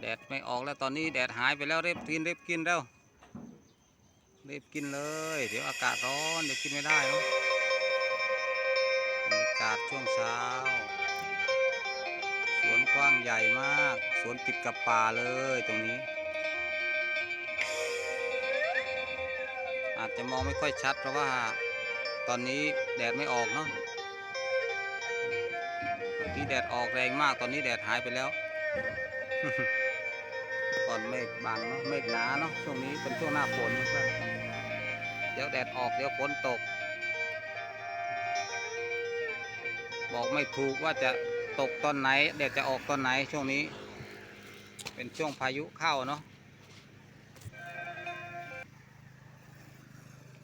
แดดไม่ออกแล้วตอนนี้แดดหายไปแล้วเรียบกินเรียบกินแล้วรียบกินเลย เดี๋ยวอากาศร้อนเดี๋ยวกินไม่ได้เนอะบรรยากาศช่วงเช้า สวนกว้างใหญ่มาก สวนติดกับป่าเลยตรงนี้ อาจจะมองไม่ค่อยชัดเพราะว่าตอนนี้แดดไม่ออกเนาะเมื่อกี้แดดออกแรงมากตอนนี้แดดหายไปแล้ว ก่อนเมฆบังเนาะเมฆหนาเนาะช่วงนี้เป็นช่วงหน้าฝนเพื่อนเดี๋ยวแดดออกเดี๋ยวฝนตก บอกไม่ถูกว่าจะตกตอนไหนแดดจะออกตอนไหนช่วงนี้ เป็นช่วงพายุเข้าเนาะ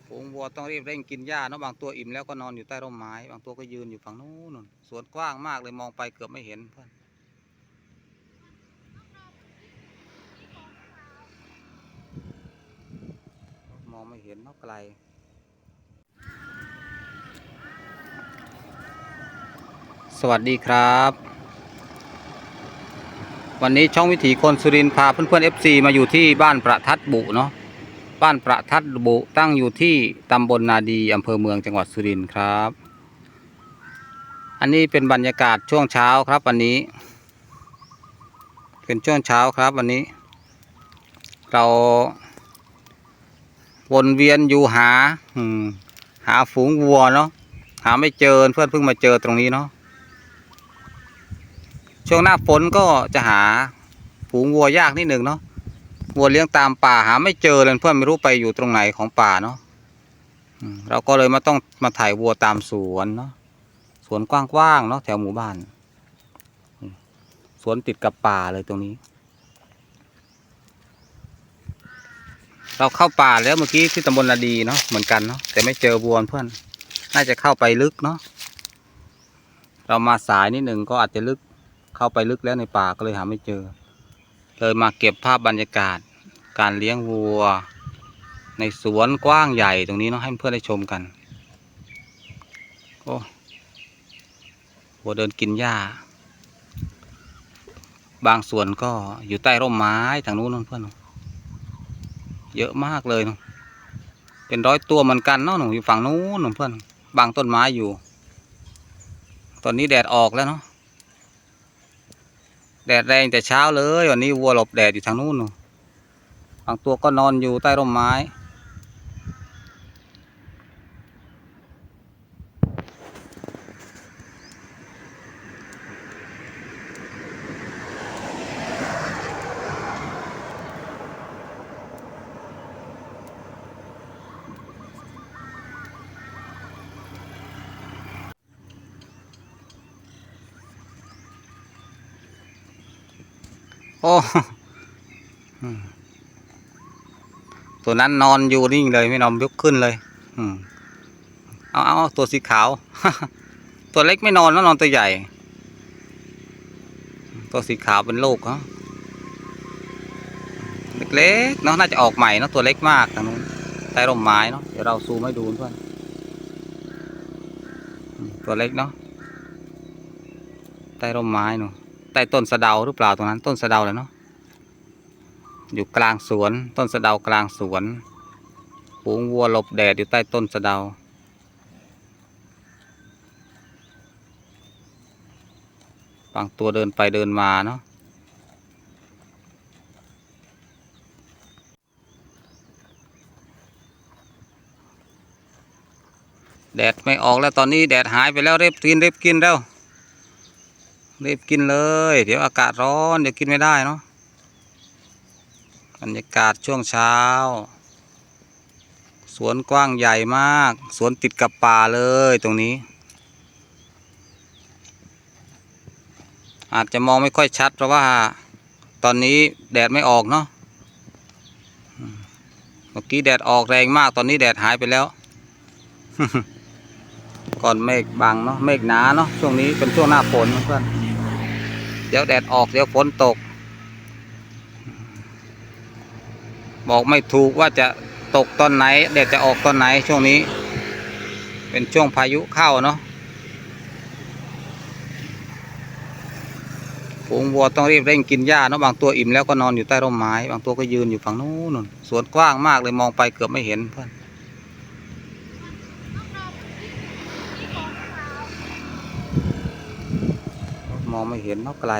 ฝูงวัวต้องรีบเร่งกินหญ้าเนาะบางตัวอิ่มแล้วก็นอนอยู่ใต้ร่มไม้ บางตัวก็ยืนอยู่ฝั่งนู้นสวนกว้างมากเลยมองไปเกือบไม่เห็นเพื่อน องไม่เห็นเนาะไกลสวัสดีครับ วันนี้ช่องวิถีคนสุรินทร์พาเพื่อนๆ FC มาอยู่ที่บ้านประทัดบุเนาะบ้านประทัดบุตั้งอยู่ที่ตำบลนาดีอำเภอเมืองจังหวัดสุรินทร์ครับ อันนี้เป็นบรรยากาศช่วงเช้าครับวันนี้ เป็นช่วงเช้าครับวันนี้ เรา วนเวียนอยู่หาอืมหาฝูงวัวเนาะหาไม่เจอเพื่อนเพิ่งมาเจอตรงนี้เนาะช่วงหน้าฝนก็จะหาฝูงวัวยากนิดหนึ่งเนาะวัวเลี้ยงตามป่าหาไม่เจอเลยเพื่อนไม่รู้ไปอยู่ตรงไหนของป่าเนาะเราก็เลยมาต้องมาถ่ายวัวตามสวนเนาะสวนกว้างๆเนาะแถวหมู่บ้าน สวนติดกับป่าเลยตรงนี้ เราเข้าป่าแล้วเมื่อกี้ที่ตำบลนาดีเนาะเหมือนกันเนาะแต่ไม่เจอวัวเพื่อน น่าจะเข้าไปลึกเนาะเรามาสายนิดหนึ่งก็อาจจะลึกเข้าไปลึกแล้วในป่าก็เลยหาไม่เจอ เลยมาเก็บภาพบรรยากาศ การเลี้ยงวัว ในสวนกว้างใหญ่ตรงนี้เนาะให้เพื่อนได้ชมกันโอ้วัวเดินกินหญ้า บางส่วนก็อยู่ใต้ร่มไม้ทางนู้นนู่นเพื่อน เยอะมากเลยเนาะเป็นร้อยตัวเหมือนกันเนาะหนูอยู่ฝั่งนู้นหนูเพื่อนบางต้นไม้อยู่ ตอนนี้แดดออกแล้วเนาะแดดแรงแต่เช้าเลย วันนี้วัวหลบแดดอยู่ทางนู้นหนูบางตัวก็นอนอยู่ใต้ร่มไม้ อ้ตัวนั้นนอนอยู่นิ่งเลยไม่นอนยกขึ้นเลย อืมเอาเอาตัวสีขาว ตัวเล็กไม่นอนแล้วนอนตัวใหญ่ ตัวสีขาวเป็นลูกเนาะเล็กๆเนาะน่าจะออกใหม่เนาะตัวเล็กมากทางนู้นใต้ร่มไม้เนาะเดี๋ยวเราซูมให้ดูเพื่อนตัวเล็กเนาะใต้ร่มไม้เนาะ ต้ต้นสะเดาหรือเปล่าตรงนั้น ต้นสะเดาเลยเนาะอยู่กลางสวน ต้นสะเดากลางสวนฝูงวัวหลบแดดอยู่ใต้ต้นสะเดา บางตัวเดินไปเดินมาเนาะแดดไม่ออกแล้วตอนนี้แดดหายไปแล้วเรียบกินเรียบกินแล้ว รีบกินเลย เดี๋ยวอากาศร้อน เดี๋ยวกินไม่ได้เนาะบรรยากาศช่วงเช้า สวนกว้างใหญ่มาก สวนติดกับป่าเลยตรงนี้ อาจจะมองไม่ค่อยชัด เพราะว่า ตอนนี้แดดไม่ออกเนาะเมื่อกี้แดดออกแรงมากตอนนี้แดดหายไปแล้ว ก่อนเมฆบังเนาะเมฆหนาเนาะช่วงนี้เป็นช่วงหน้าฝนเพื่อน เดี๋ยวแดดออก เดี๋ยวฝนตก บอกไม่ถูกว่าจะตกตอนไหนแดดจะออกตอนไหนช่วงนี้ เป็นช่วงพายุเข้าเนาะฝูงวัวต้องรีบเร่งกินหญ้าเนาะบางตัวอิ่มแล้วก็นอนอยู่ใต้ร่มไม้ บางตัวก็ยืนอยู่ฝั่งนู้นนู่นสวนกว้างมากเลยมองไปเกือบไม่เห็นเพื่อนม องไม่เห็นเนาะไกล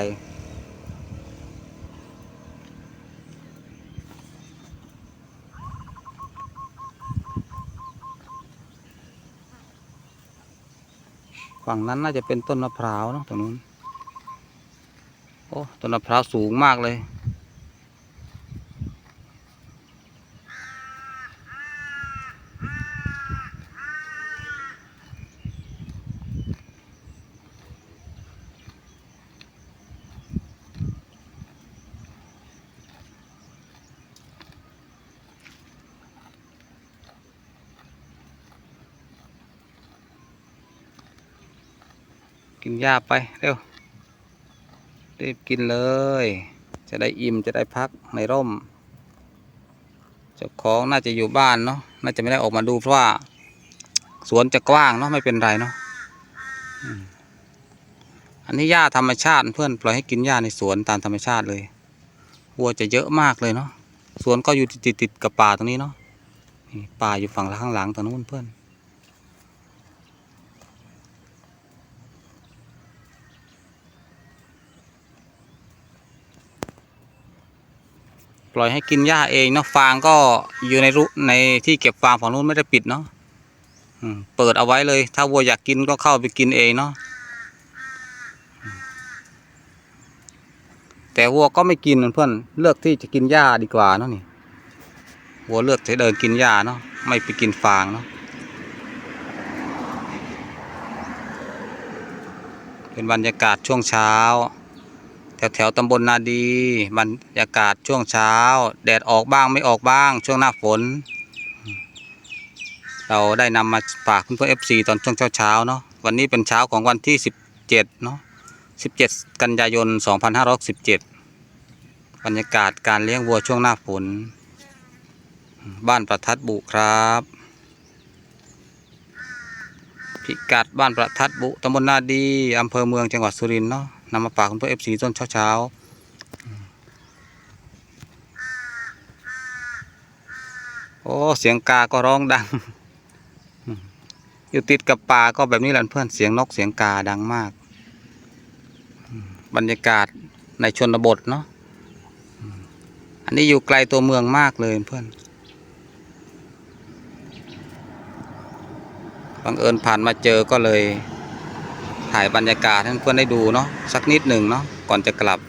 ฝั่งนั้นน่าจะเป็นต้นมะพร้าวเนาะตรงนู้น โอ้ ต้นมะพร้าวสูงมากเลย กินหญ้าไปเร็ว รีบกินเลย จะได้อิ่มจะได้พักในร่ม เจ้าของน่าจะอยู่บ้านเนาะ น่าจะไม่ได้ออกมาดูเพราะว่า สวนจะกว้างเนาะไม่เป็นไรเนาะ อันนี้หญ้าธรรมชาติเพื่อนปล่อยให้กินหญ้าในสวนตามธรรมชาติเลยวัวจะเยอะมากเลยเนาะ สวนก็อยู่ติดติดกับป่าตรงนี้เนาะป่าอยู่ฝั่งข้างหลังตรงนู้นเพื่อน ล่อยให้กินหญ้าเองเนาะฟางก็อยู่ในรุในที่เก็บฟางฝั่งนู้นไม่ได้ปิดเนาะเปิดเอาไว้เลย ถ้าวัวอยากกินก็เข้าไปกินเองเนาะแต่วัวก็ไม่กินเพื่อนเลือกที่จะกินหญ้าดีกว่าเนาะนี่วัวเลือกจะเดินกินหญ้าเนาะไม่ไปกินฟางเนาะเป็นบรรยากาศช่วงเช้า แถวแถวๆตำบลนาดีบรรยากาศช่วงเช้า แดดออกบ้างไม่ออกบ้าง ช่วงหน้าฝน เราได้นำมาฝากเพื่อนเอฟซีตอนช่วงเช้าเช้าๆเนาะวันนี้เป็นเช้าของวันที่สิบเจ็ดเนาะสิบเจ็ดกันยายนสองพันห้าร้อยสิบเจ็ดบรรยากาศการเลี้ยงวัวช่วงหน้าฝน บ้านประทัดบุครับ พิกัดบ้านประทัดบุตำบลนาดีอำเภอเมืองจังหวัดสุรินทร์เนาะ นำมาฝากคุณเพื่อเอฟซีต้นเช้าเช้าๆ โอ้ เสียงกาก็ร้องดัง อยู่ติดกับป่าก็แบบนี้แหละเพื่อนเสียงนกเสียงกาดังมาก บรรยากาศในชนบทเนาะอันนี้อยู่ไกลตัวเมืองมากเลยเพื่อนบังเอิญผ่านมาเจอก็เลยายบรรยากาศให้เพื่อนได้ดูเนาะสักนิดหนึ่งเนาะก่อนจะกลับ